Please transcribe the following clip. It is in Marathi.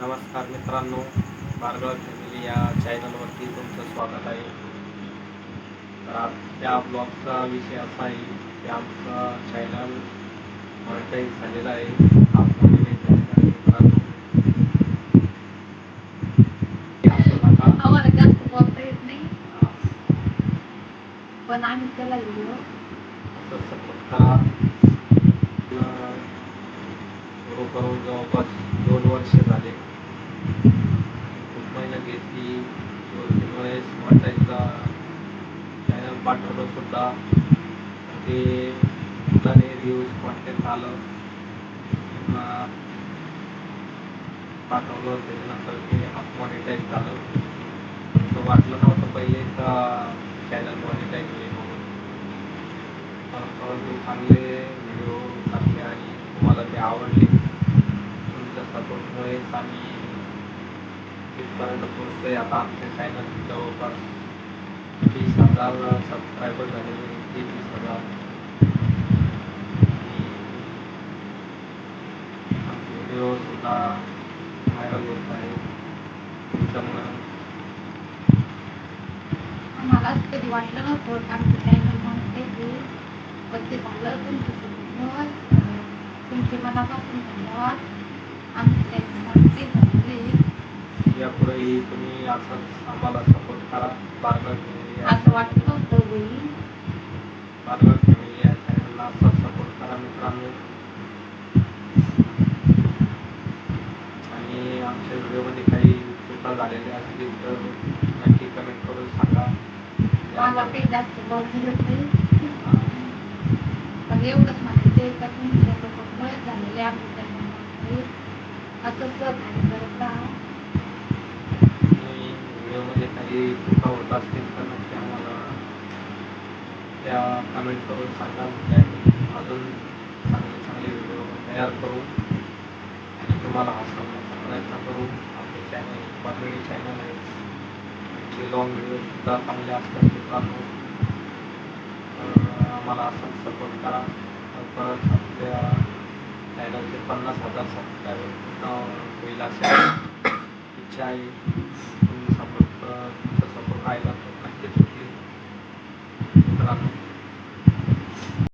नमस्कार मित्रांनो बारगाव फॅमिली या चॅनलवरती तुमचं स्वागत आहे. तर आज त्या ब्लॉगचा विषय असा आहे की आमचं चॅनल मॉनिटाईज झालेलं आहे. आम्हाला जास्त बोलता येत नाही. पण आम्ही त्याला करा. अं, सुरू करून जवळपास वर्ष झाले खूप मेहनत घेतली. त्यामुळे तीन वेळेस चॅनल पाठवलं सुद्धा. ते त्याने रिव्ह्यूज कॉन्टॅक्ट आलं. पाठवलं. त्याच्यानंतर ते मॉनिटाईज झालं. तर वाटलं नव्हतं पहिले का चॅनल मॉनिटाईज होईल म्हणून. परंतु चांगले व्हिडिओ टाकले आणि तुम्हाला ते आवडले. तुमच्या सपोर्टमुळेच आम्ही इथपर्यंत पोहोचतोय आता आमच्या चॅनल जवळपास तीस हजार सबस्क्रायबर झालेले आहेत, ते तीस हजार आमचे व्हिडिओ सुद्धा व्हायरल होत आहे त्याच्यामुळं आम्हाला असं कधी वाटलं नव्हतं की आमचं चॅनल मॉनिटाईज होईल पण ते झालं तुमच्या सपोर्टमुळे तुमचे मनापासून धन्यवाद आमचं चॅनल मॉनिटाईज झालेलं आहे यापुढेही तुम्ही असंच आम्हाला सपोर्ट करा. फॅमिली असं वाटत नव्हतं होईल बारगाव फॅमिली या चॅनलला असंच सपोर्ट करा मित्रांनो. आणि आमच्या व्हिडिओमध्ये काही चुका झालेल्या असतील तर नक्की कमेंट करून सांगा. मला काही जास्त येत नाही. पण एवढंच का तुमच्या सपोर्टमुळेच झालेलं मॉनिटाईज असंच करत राहा. व्हिडिओमध्ये काही चुका होत असतील तर नक्की आम्हाला त्या कमेंट करून सांगा. म्हणजे अजून चांगले चांगले व्हिडिओ तयार करू आणि तुम्हाला हसवण्याचा प्रयत्न करू आपले चॅनल कॉमेडी चॅनल आहे जे लॉंग व्हिडिओसुद्धा चांगले असतात मित्रांनो. आम्हाला असं सपोर्ट करा. परत आपल्या चॅनलचे पन्नास हजार सबस्क्रायबर होईल अशी इच्छा आहे. तसं सपोर्ट तुमचा